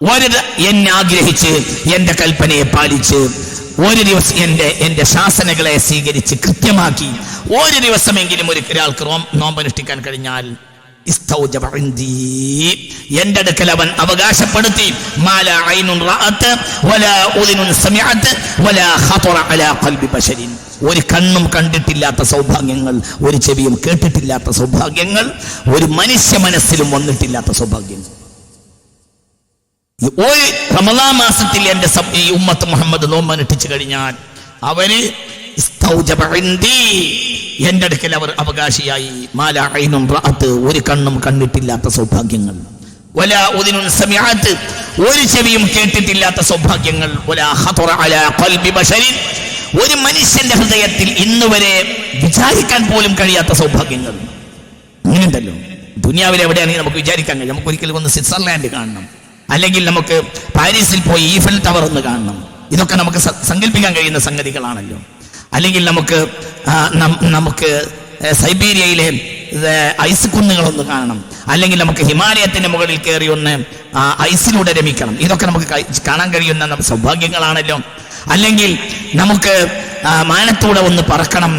ഒരു ആഗ്രഹിച്ച് എന്റെ കൽപ്പനയെ പാലിച്ച് ഒരു ദിവസം എന്റെ എന്റെ ശാസനകളെ സ്വീകരിച്ച് കൃത്യമാക്കി ഒരു ദിവസമെങ്കിലും ഒരു ഒരാൾക്ക് നോമ്പനുഷ്ഠിക്കാൻ കഴിഞ്ഞാൽ. എന്റെ അടുക്കൽ അവൻ അവകാശപ്പെടുത്തി ഒരു കണ്ണും കണ്ടിട്ടില്ലാത്ത സൗഭാഗ്യങ്ങൾ ഒരു ചെവിയും കേട്ടിട്ടില്ലാത്ത സൗഭാഗ്യങ്ങൾ ഒരു മനുഷ്യ മനസ്സിലും വന്നിട്ടില്ലാത്ത സൗഭാഗ്യങ്ങൾ. ഒരു റമദാ മാസത്തിൽ എന്റെ ഈ ഉമ്മത്ത് മുഹമ്മദ് നോമ്പനുഷ്ഠിച്ചു കഴിഞ്ഞാൽ അവർ എന്റെ അടുക്കൽ അവർ അവകാശിയായി. മാല ഐനും ഒരു കണ്ണും കണ്ടിട്ടില്ലാത്ത സൗഭാഗ്യങ്ങൾ. ഒരു ചെവിയും കേട്ടിട്ടില്ലാത്ത സൗഭാഗ്യങ്ങൾ. അല ഒരു മനുഷ്യന്റെ ഹൃദയത്തിൽ ഇന്ന് വരെ വിചാരിക്കാൻ പോലും കഴിയാത്ത സൗഭാഗ്യങ്ങൾ. അങ്ങനെയുണ്ടല്ലോ ദുനിയാവിൽ എവിടെയാണെങ്കിൽ നമുക്ക് വിചാരിക്കാൻ കഴിയും. നമുക്ക് ഒരിക്കലും ഒന്ന് സ്വിറ്റ്സർലാൻഡ് കാണണം. അല്ലെങ്കിൽ നമുക്ക് പാരീസിൽ പോയി ഈഫൽ ടവർ ഒന്ന് കാണണം. ഇതൊക്കെ നമുക്ക് സങ്കല്പിക്കാൻ കഴിയുന്ന സംഗതികളാണല്ലോ. അല്ലെങ്കിൽ നമുക്ക് നമുക്ക് സൈബീരിയയിലെ ഐസ് കുന്നുകളൊന്ന് കാണണം. അല്ലെങ്കിൽ നമുക്ക് ഹിമാലയത്തിന്റെ മുകളിൽ കയറി ഒന്ന് ഐസിലൂടെ രമിക്കണം. ഇതൊക്കെ നമുക്ക് കാണാൻ കഴിയുന്ന സൗഭാഗ്യങ്ങളാണല്ലോ. അല്ലെങ്കിൽ നമുക്ക് മാനത്തൂടെ ഒന്ന് പറക്കണം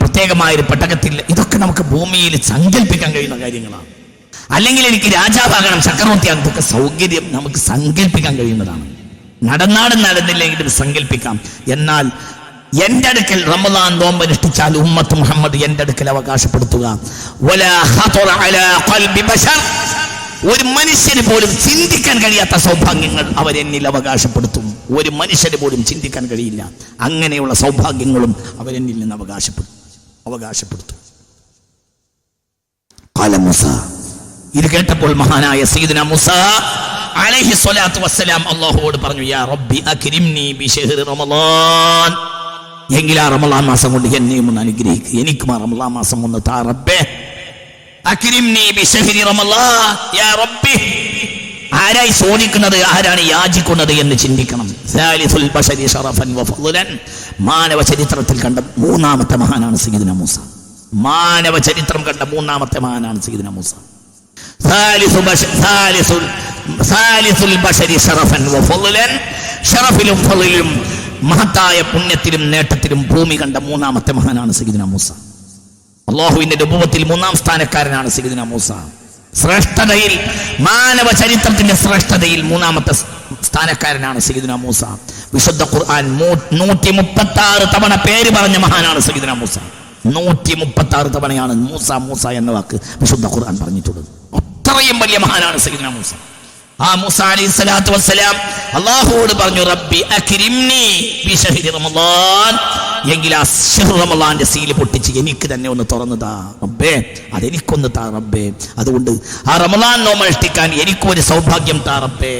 പ്രത്യേകമായ ഒരു പെട്ടകത്തിൽ ഇതൊക്കെ നമുക്ക് ഭൂമിയിൽ സങ്കല്പിക്കാൻ കഴിയുന്ന കാര്യങ്ങളാണ്. അല്ലെങ്കിൽ എനിക്ക് രാജാവാകണം ചക്രവർത്തി ഇതൊക്കെ സൗകര്യം നമുക്ക് സങ്കല്പിക്കാൻ കഴിയുന്നതാണ്. നടന്നാടും നടന്നില്ലെങ്കിലും സങ്കല്പിക്കാം. എന്നാൽ എന്റെ അടുക്കൽ റമദാൻ നോമ്പ് അനുഷ്ഠിച്ചാൽ ഉമ്മത്ത് മുഹമ്മദ് എന്റെ അടുക്കൽ അവകാശപ്പെടുത്തുക. ഒരു മനുഷ്യന് പോലും ചിന്തിക്കാൻ കഴിയാത്ത സൗഭാഗ്യങ്ങൾ അവർ എന്നിൽ അവകാശപ്പെടുത്തും. ഒരു മനുഷ്യന് പോലും ചിന്തിക്കാൻ കഴിയില്ല. അങ്ങനെയുള്ള സൗഭാഗ്യങ്ങളും അവരെന്നിൽ നിന്ന് അവകാശപ്പെടും. അവകാശപ്പെടുത്തും. ഇത് കേട്ടപ്പോൾ മഹാനായ സീദന മുസ അലഹി സ്വലാത്തു വസ്സലാം അള്ളാഹുവോട് പറഞ്ഞു യാ റബ്ബി അക്രിംനി ബിശഹ്റി റമളാൻ എങ്കിൽ ആ മാസം കൊണ്ട് എന്നെയും ഒന്ന് അനുഗ്രഹിക്കുക എനിക്കും ആ റമലാൻ മാസം കൊണ്ട് താറപ്പേ ആരായി ചോദിക്കുന്നത് ആരാണ് യാചിക്കുന്നത് എന്ന് ചിന്തിക്കണം. മാനവ ചരിത്രത്തിൽ കണ്ട മൂന്നാമത്തെ മഹാനാണ് സീദിന മൂസ. മാനവ ചരിത്രം കണ്ട മൂന്നാമത്തെ മഹാനാണ് സീദിന മൂസ. ഷറഫിലും മഹത്തായ പുണ്യത്തിലും നേട്ടത്തിലും ഭൂമി കണ്ട മൂന്നാമത്തെ മഹാനാണ് സഹിദിന മൂസ. അള്ളാഹുവിന്റെ രൂപത്തിൽ മൂന്നാം സ്ഥാനക്കാരനാണ് സഹിദിന മൂസ. ശ്രേഷ്ഠതയിൽ മാനവ ചരിത്രത്തിന്റെ ശ്രേഷ്ഠതയിൽ മൂന്നാമത്തെ സ്ഥാനക്കാരനാണ് സഹിദിന മൂസ. വിശുദ്ധ ഖുർആൻ നൂറ്റി മുപ്പത്തി ആറ് തവണ പേര് പറഞ്ഞ മഹാനാണ് സഹിദിന മൂസ. നൂറ്റി മുപ്പത്തി ആറ് തവണയാണ് മൂസ മൂസ എന്ന വാക്ക് വിശുദ്ധ ഖുർആൻ പറഞ്ഞിട്ടുള്ളത്. അത്രയും വലിയ മഹാനാണ് സഹിദിന മൂസ. ആ മൂസ അലൈഹി സ്വലാത്തു വസ്സലാം അള്ളാഹുവോട് പറഞ്ഞു റബ്ബി അക്രിംനി റമളാൻ എങ്കിൽ ആ റമളാന്റെ സീൽ പൊട്ടിച്ച് എനിക്ക് തന്നെ ഒന്ന് തുറന്നതാ റബ്ബേ. അതെനിക്കൊന്ന് താ റബ്ബേ. അതുകൊണ്ട് ആ റമളാൻ നോമൽട്ടിക്കാൻ എനിക്കും ഒരു സൗഭാഗ്യം താ റബ്ബേ.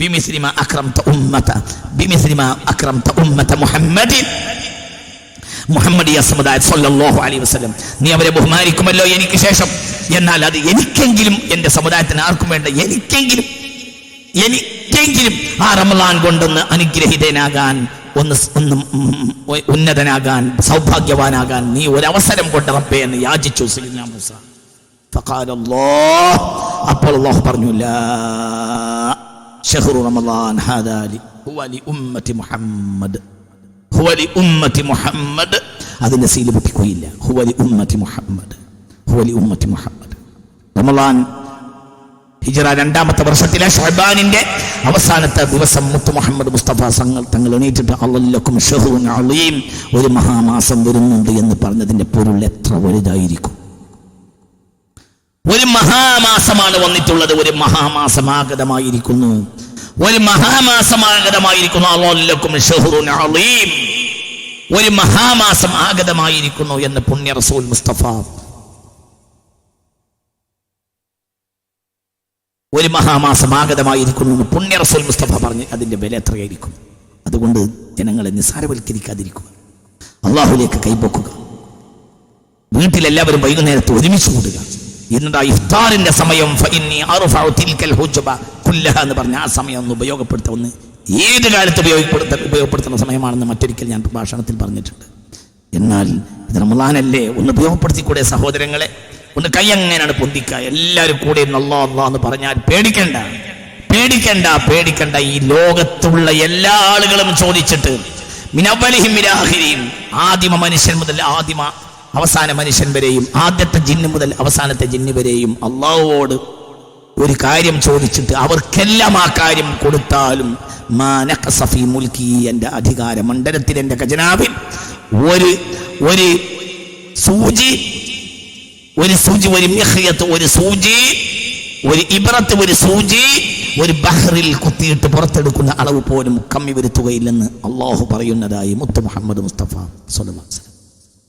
ബിമിസ്ലിമ അക്രംത ഉമ്മത ബിമിസ്ലിമ അക്രംത ഉമ്മത മുഹമ്മദി. മുഹമ്മദിയ സമുദായ സല്ലല്ലാഹു അലൈഹി വസല്ലം. നീ അവരെ ബഹുമാനിക്കുമല്ലോ എനിക്ക് ശേഷം. എന്നാൽ അത് എനിക്കെങ്കിലും എന്റെ സമുദായത്തിന് ആർക്കും വേണ്ട എനിക്കെങ്കിലും എനിക്ക് ഒറ്റയെങ്കിലും ആ റമലാൻ കൊണ്ടൊന്ന് അനുഗ്രഹീതനാകാൻ ഒന്ന് ഒന്ന് ഉന്നതനാകാൻ സൗഭാഗ്യവാനാകാൻ നീ ഒരവസരം കൊണ്ട് റബ്ബേ എന്ന് യാചിച്ചു സീന മൂസ. അപ്പോൾ അള്ളാഹു പറഞ്ഞു ഷഹ്റു റമദാൻ മുഹമ്മദ്. മുഹമ്മദ്. സീൽ പൊട്ടിക്കുകയില്ല മുഹമ്മദ്. മുഹമ്മദ്. റമദാൻ ഹിജറ രണ്ടാമത്തെ വർഷത്തിലെ ഷഹബാനിന്റെ അവസാനത്തെ ദിവസം മുത്തു മുഹമ്മദ് മുസ്തഫ സങ്ങൾ തങ്ങൾ എണീറ്റിട്ട് അള്ളക്കും ഷഹുൻ അളിയും ഒരു മഹാമാസം വരുന്നുണ്ട് എന്ന് പറഞ്ഞതിന്റെ പൊരുൾ എത്ര വലുതായിരിക്കും. ഒരു മഹാമാസമാണ് വന്നിട്ടുള്ളത്. ഒരു മഹാമാസമാഗതമായിരിക്കുന്നു. ഒരു മഹാമാസമാഗതമായിരിക്കുന്നു അള്ളക്കും ഷഹുറുൻ അളീം ഒരു മഹാമാസം ആഗതമായിരിക്കുന്നു എന്ന് പുണ്യ റസൂൽ മുസ്തഫ ഒരു മഹാമാസം ആഗതമായിരിക്കുന്നു. പുണ്യ റസൂൽ മുസ്തഫ പറഞ്ഞ് അതിന്റെ വില എത്രയായിരിക്കും? അതുകൊണ്ട് ജനങ്ങളെ നിസ്സാരവൽക്കരിക്കാതിരിക്കുക. അള്ളാഹുലേക്ക് കൈപ്പൊക്കുക വീട്ടിലെല്ലാവരും വൈകുന്നേരത്ത് ഒരുമിച്ച് കൂടുക. ഇന്നതാ ഇഫ്താറിന്റെ സമയം എന്ന് പറഞ്ഞ ആ സമയം ഒന്ന് ഉപയോഗപ്പെടുത്തുമെന്ന് ഏത് കാലത്ത് ഉപയോഗപ്പെടുത്ത ഉപയോഗപ്പെടുത്തുന്ന സമയമാണെന്ന് മറ്റൊരിക്കൽ ഞാൻ പ്രഭാഷണത്തിൽ പറഞ്ഞിട്ടുണ്ട്. എന്നാൽ ഇത് റമദാനല്ലേ? ഒന്ന് ഉപയോഗപ്പെടുത്തിക്കൂടെ സഹോദരങ്ങളെ? ഒന്ന് കൈ അങ്ങനെയാണ് പൊന്തിക്കുക. എല്ലാവരും കൂടെ നല്ലോ അല്ലാ എന്ന് പറഞ്ഞാൽ പേടിക്കണ്ട. പേടിക്കണ്ട പേടിക്കണ്ട. ഈ ലോകത്തുള്ള എല്ലാ ആളുകളും ചോദിച്ചിട്ട് മിനവലിഹിം മിരാഹിരിയും ആദിമ മനുഷ്യൻ മുതൽ ആദിമ അവസാന മനുഷ്യൻ വരെയും ആദ്യത്തെ ജിന്ന് മുതൽ അവസാനത്തെ ജിന്ന് വരെയും അള്ളാഹുവോട് ഒരു കാര്യം ചോദിച്ചിട്ട് അവർക്കെല്ലാം ആ കാര്യം കൊടുത്താലും മാ ഫീ മുൽക്കി എന്റെ അധികാര മണ്ഡലത്തിൽ എന്റെ ഖജനാവിൽ ഒരു ഒരു സൂചി ഒരു സൂചി ഒരു മിഹ്യത്ത് ഒരു സൂചി ഒരു ഇബ്രത്ത് ഒരു സൂചി ഒരു ബഹറിൽ കുത്തിയിട്ട് പുറത്തെടുക്കുന്ന അളവ് പോലും കമ്മി വരുത്തുകയില്ലെന്ന് അള്ളാഹു പറയുന്നതായി മുത്ത് മുഹമ്മദ് മുസ്തഫ വസല്ലം